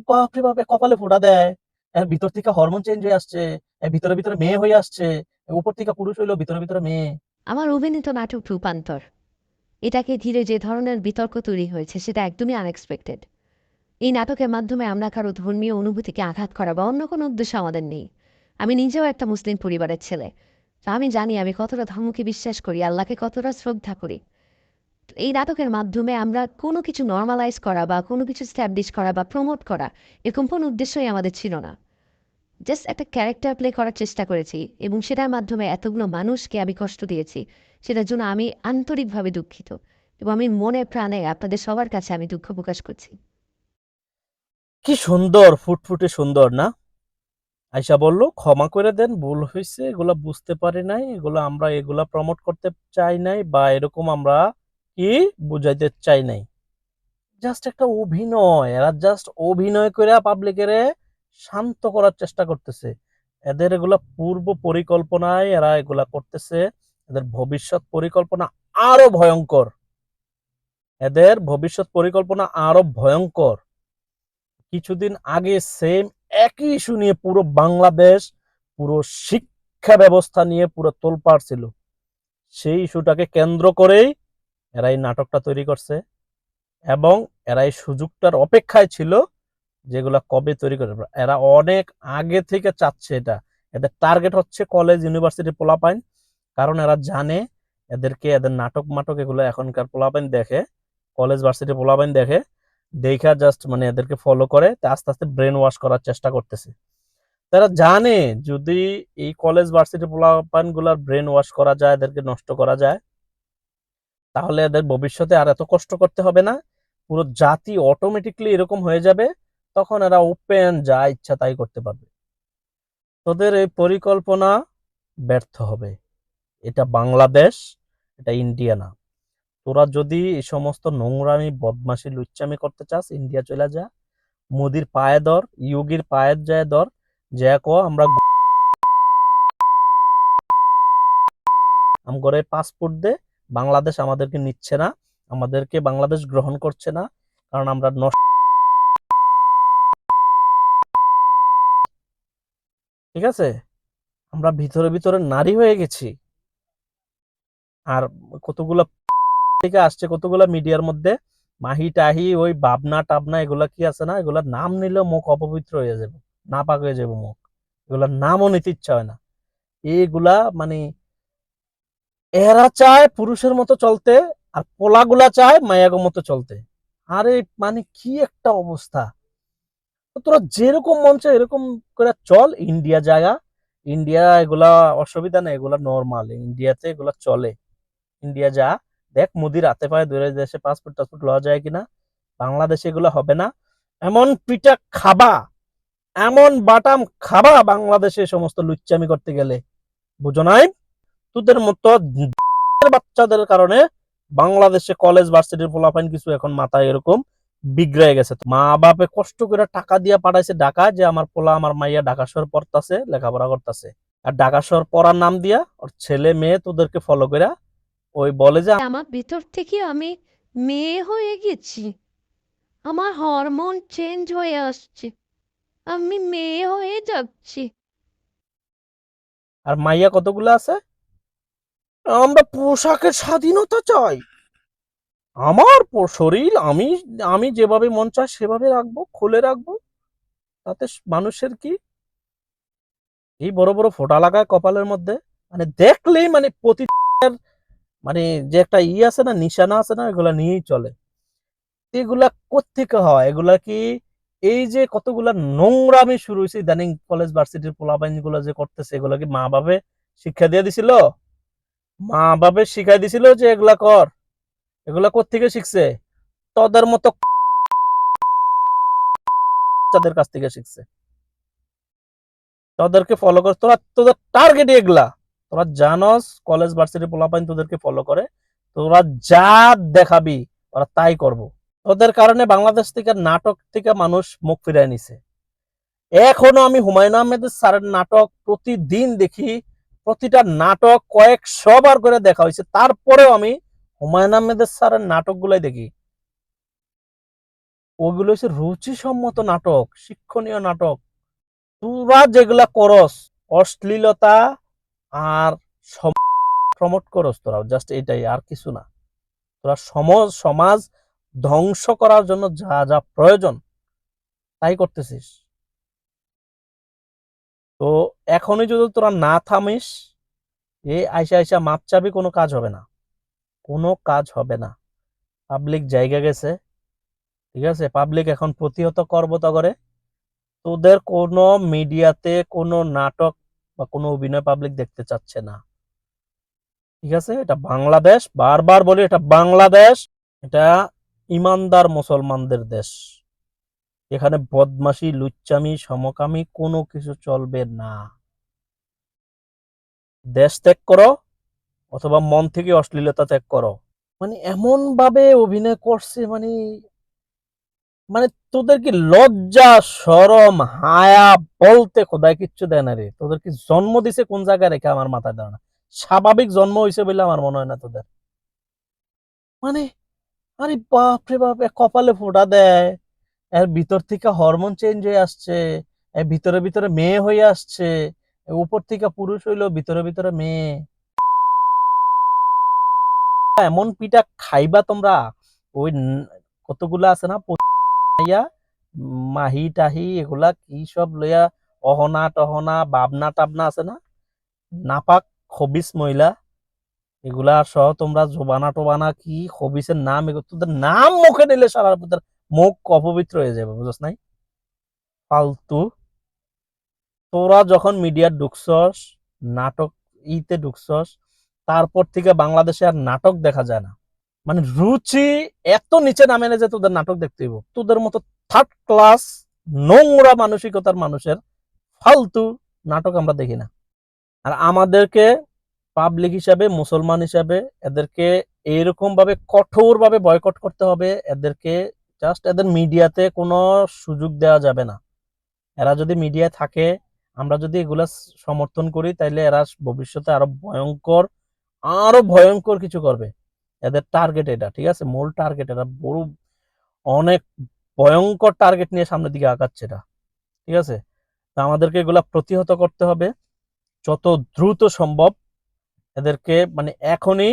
বাপরে কপালে ফোঁটা দেয়। এর ভিতর থেকে হরমোন চেঞ্জ হয়ে আসছে। এ ভিতরে, ভিতরে মেয়ে হয়ে আসছে। উপর থেকে পুরুষ হইল, ভিতরে, ভিতরে মেয়ে। আমার অভিনীত নাটক রূপান্তর এটাকে ঘিরে যে ধরনের বিতর্ক তৈরি হয়েছে সেটা একদমই আনএক্সপেক্টেড এই নাটকের মাধ্যমে আমরা কারও ধর্মীয় অনুভূতিকে আঘাত করা বা অন্য কোনো উদ্দেশ্য আমাদের নেই আমি নিজেও একটা মুসলিম পরিবারের ছেলে আমি জানি আমি কতটা ধর্মকে বিশ্বাস করি আল্লাহকে কতটা শ্রদ্ধা করি এই নাটকের মাধ্যমে আমরা কোনো কিছু নর্মালাইজ করা বা কোনো কিছু স্ট্যাবলিশ করা বা প্রমোট করা এরকম কোনো উদ্দেশ্যই আমাদের ছিল না জাস্ট একটা ক্যারেক্টার প্লে করার চেষ্টা করেছি এবং সেটার মাধ্যমে এতগুলো মানুষকে আমি কষ্ট দিয়েছি সেটার জন্য আমি আন্তরিকভাবে দুঃখিত এবং আমি মনে প্রাণে আপনাদের সবার কাছে আমি দুঃখ প্রকাশ করছি কি সুন্দর ফুটফুটে সুন্দর না? আইসা বলল, "ক্ষমা করে দেন, ভুল হয়েছে এগুলা বুঝতে পারি নাই। এগুলা আমরা এগুলা প্রমোট করতে চাই নাই বা এরকম আমরা কি বুঝাইতে চাই নাই।" জাস্ট একটা অভিনয়। এরা জাস্ট অভিনয় কইরা পাবলিকেরে শান্ত করার চেষ্টা করতেছে। এদের এগুলা পূর্ব পরিকল্পনায় এরা এগুলা করতেছে। এদের ভবিষ্যৎ পরিকল্পনা আরও ভয়ঙ্কর এদের ভবিষ্যৎ পরিকল্পনা আরও ভয়ংকর। কিছুদিন আগে সেম একই ইস্যু নিয়ে পুরো বাংলাদেশ, পুরো শিক্ষা ব্যবস্থা নিয়ে পুরো তোলপাড় ছিল। সেই ইস্যুটাকে কেন্দ্র করেই এরা এই নাটকটা তৈরি করছে এবং এরা এই সুযোগটার অপেক্ষায় ছিল যেগুলা কবে তৈরি করে এরা অনেক আগে থেকে চাচ্ছে এটা। এদের টার্গেট হচ্ছে কলেজ ইউনিভার্সিটি পোলাপাইন, কারণ এরা জানে এদেরকে, এদের নাটক মাটক এগুলো এখনকার পোলাপাইন দেখে কলেজ ভার্সিটি পোলাপাইন দেখে, দেখা জাস্ট মানে এদেরকে ফলো করে আস্তে আস্তে ব্রেন ওয়াশ করার চেষ্টা করতেছে। তারা জানে যদি এই কলেজ ভার্সিটি পোলাপাইনগুলার ব্রেন ওয়াশ করা যায়, এদেরকে নষ্ট করা যায় তাহলে এদের ভবিষ্যতে আর এত কষ্ট করতে হবে না। পুরো জাতি অটোমেটিকলি এরকম হয়ে যাবে, তখন এরা ওপেন যা ইচ্ছা তাই করতে পারবে। তোদের এই পরিকল্পনা ব্যর্থ হবে। এটা বাংলাদেশ, এটা ইন্ডিয়া না। তোরা যদি এই সমস্ত নোংরামি, বদমাশি, লুচ্চামি করতে চাস, ইন্ডিয়া চলে যা। মোদির পায়ে ধর ইয়োগির পায়ের যায় ধর, যে কো, আমরা আমগরে পাসপোর্ট দে বাংলাদেশ আমাদেরকে নিচ্ছে না, আমাদেরকে বাংলাদেশ গ্রহণ করছে না, কারণ আমরা ঠিক আছে? আমরা ভিতরে ভিতরে নারী হয়ে গেছি। আর কতগুলা থেকে আসছে, কতগুলা মিডিয়ার মধ্যে মাহি টাহি, ওই ভাবনা টাবনা, এগুলা কি আছে না? এগুলা নাম নিলেও মুখ অপবিত্র হয়ে যাবে না পাক হয়ে যাবে মুখ। এগুলার নামও নিতে ইচ্ছা হয় না। এগুলা মানে এরা চায় পুরুষের মতো চলতে আর পোলাগুলা চায় মায়াগো মতো চলতে। আরে মানে কি একটা অবস্থা। তোরা যেরকম মন চায় এরকম করে চল। ইন্ডিয়া জায়গা। ইন্ডিয়া এগুলা অসুবিধা নেই, এগুলা নর্মাল ইন্ডিয়াতে এগুলা চলে। ইন্ডিয়া যা। দেখ মোদির হাতে পায়ে দূরে দেশে পাসপোর্ট টাসপোর্ট লওয়া যায় কিনা? বাংলাদেশে এগুলো হবে না। এমন পিঠা খাবা। এমন বাটাম খাবা বাংলাদেশে সমস্ত লুচ্চামি করতে গেলে। বুঝো নাই? তোদের মতো বাচ্চাদের কারণে বাংলাদেশে কলেজ ভার্সিটির পোলাপাইন কিছু এখন মাথায় এরকম বিগড়ে গেছে। মা বাপে কষ্ট করে টাকা দিয়া পাঠাইছে ঢাকা যে আমার পোলা আমার মাইয়া ঢাকা শহর পড়তাছে লেখাপড়া করতেছে। আর ঢাকা শহর পড়ার নাম দিয়া ওর ছেলে মেয়ে তোদেরকে ফলো করে ওই বলে যে আমার ভিতর থেকে আমি মেয়ে হয়ে গেছি। আমার হরমোন চেঞ্জ হয়ে আসছে। আমি মেয়ে হয়ে যাচ্ছি। আর মাইয়া কতগুলো আছে? আমরা পোশাকের স্বাধীনতা চাই। আমার শরীর আমি আমি যেভাবে মন চায় সেভাবে রাখব, খুলে রাখব। তাতে মানুষের কি? এই বড় বড় ফোঁটা লাগায় কপালের মধ্যে। মানে দেখলেই মানে প্রতি মানে যে একটা ই আছে না, নিশানা আছে না, এগুলা নিয়েই চলে। এগুলা কোত্থেকে হয়? এগুলা কি এই যে কতগুলা নোংরামি শুরু হয়েছে ইদানিং কলেজ, ভার্সিটির পোলাপাইনগুলো যে করতেছে, এগুলা কি মা বাপে শিক্ষা দিয়ে দিছিল? মা বাপে শিখাই দিছিল যে এগুলা কর। এগুলা কোত্থেকে শিখছে? তোদের মতো বাচ্চাদের কাছ থেকে শিখছে। তোদেরকে ফলো করে। তোরা তোদের টার্গেট এগুলা। তোরা জানস কলেজ ভার্সিটি পোলাপাইন তোদেরকে ফলো করে। তোরা যা দেখাবি, ওরা তাই করব। তোদের কারণে বাংলাদেশ থেকে নাটক থেকে মানুষ মুখ ফিরায় নিছে। এখনও আমি হুমায়ুন আহমেদের স্যারের নাটক প্রতিদিন দেখি। প্রতিটা নাটক কয়েকশো বার করে দেখা হয়েছে। তারপরেও আমি হুমায়ুন আহমেদের স্যারের নাটকগুলাই দেখি। ওগুলো হচ্ছে রুচিসম্মত নাটক, শিক্ষণীয় নাটক। তোরা যেগুলা করস, অশ্লীলতা আর প্রমোট করস তোরা জাস্ট এটাই, আর কিছু না। তোরা সমাজ সমাজ ধ্বংস করার জন্য যা যা প্রয়োজন, তাই করতেছিস। তো এখনই যদি তোরা না থামিস এই আইসা আইসা মাপ চাবি, কোনো কাজ হবে না। কোনো কাজ হবে না। পাবলিক জায়গা গেছে, ঠিক আছে? পাবলিক এখন প্রতিহত করব করে তোদের কোনো মিডিয়াতে কোনো নাটক বা কোনো অভিনয় পাবলিক দেখতে চাচ্ছে না। ঠিক আছে? এটা বাংলাদেশ, বারবার বলি, এটা বাংলাদেশ, এটা ইমানদার মুসলমানদের দেশ। এখানে বদমাশি, লুচ্চামি, সমকামি কোনো কিছু চলবে না। দেশ ত্যাগ করো অথবা মন থেকে অশ্লীলতা ত্যাগ করো। মানে এমন ভাবে অভিনয় করছে মানে মানে তোদের কি লজ্জা সরম হায়া বলতে খোদায় কিচ্ছু দেয় না রে। তোদের কি জন্ম দিছে কোন জায়গায় রেখে আমার মাথায় দেয় না স্বাভাবিক জন্ম হয়েছে বলে আমার মনে হয় না তোদের। মানে আরে বাপ রে বাপ কপালে ফোটা দেয়। এর ভিতর থেকে হরমোন চেঞ্জ হয়ে আসছে, এর ভিতরে ভিতরে মেয়ে হয়ে আসছে উপর থেকে পুরুষ হইল, ভিতরে ভিতরে মেয়ে। এমন পিঠা খাইবা তোমরা, ওই কতগুলা আছে না মাহি টাহি এগুলা কি সব লইয়া অহনা টহনা, বাবনা টাবনা আছে না? নাপাক খবিস মহিলা, এগুলা সহ তোমরা জোবানা টোবানা কি খবিসের নাম, এগুলো তোদের নাম মুখে নিলে সারা মুখ অপবিত্র হয়ে যাবে, বুঝছ নাই? ফালতু। তোরা যখন মিডিয়া ঢুকছস, নাটক ইতে ঢুকছস, তারপর থেকে বাংলাদেশে আর নাটক দেখা যায় না। মানে রুচি এত নিচে নামে না যে তোদের নাটক দেখতে হইব। তোদের মতো থার্ড ক্লাস নোংরা মানসিকতার মানুষের ফালতু নাটক আমরা দেখি না। আর আমাদেরকে পাবলিক হিসাবে, মুসলমান হিসাবে, এদেরকে এইরকম ভাবে কঠোর ভাবে বয়কট করতে হবে, এদেরকে জাস্ট এদের মিডিয়াতে কোনো সুযোগ দেওয়া যাবে না। এরা যদি মিডিয়ায় থাকে, আমরা যদি এগুলা সমর্থন করি, তাইলে এরা ভবিষ্যতে আরও ভয়ঙ্কর আরও ভয়ঙ্কর কিছু করবে। এদের টার্গেট এটা, ঠিক আছে? মূল টার্গেট এটা বড়, অনেক ভয়ঙ্কর টার্গেট নিয়ে সামনের দিকে আগাচ্ছে এটা ঠিক আছে? তো আমাদেরকে এগুলা প্রতিহত করতে হবে। যত দ্রুত সম্ভব এদেরকে মানে এখনই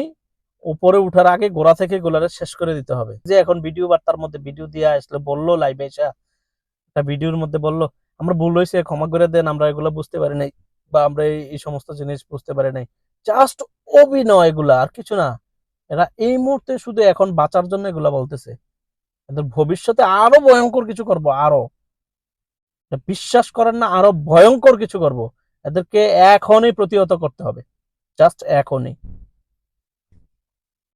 উপরে উঠার আগে গোড়া থেকে গোলারে শেষ করে দিতে হবে। যে এখন ভিডিও বার্তার মধ্যে ভিডিও দিয়ে আসলে, বলল লাইভে এসে, একটা ভিডিওর মধ্যে বলল, আমরা ভুল হয়েছে, ক্ষমা করে দেন, আমরা এগুলো বুঝতে পারি নাই, বা আমরা এই- সমস্ত জিনিস বুঝতে পারি নাই। জাস্ট অভিনয় এগুলা, আর কিছু না। এরা এই মুহূর্তে শুধু এখন বাঁচার জন্য এগুলা বলতেছে। এদের ভবিষ্যতে আরও ভয়ঙ্কর কিছু করব, আরও। বিশ্বাস করেন না, আরও ভয়ঙ্কর কিছু করব। এদেরকে এখনই প্রতিহত করতে হবে। জাস্ট এখনই।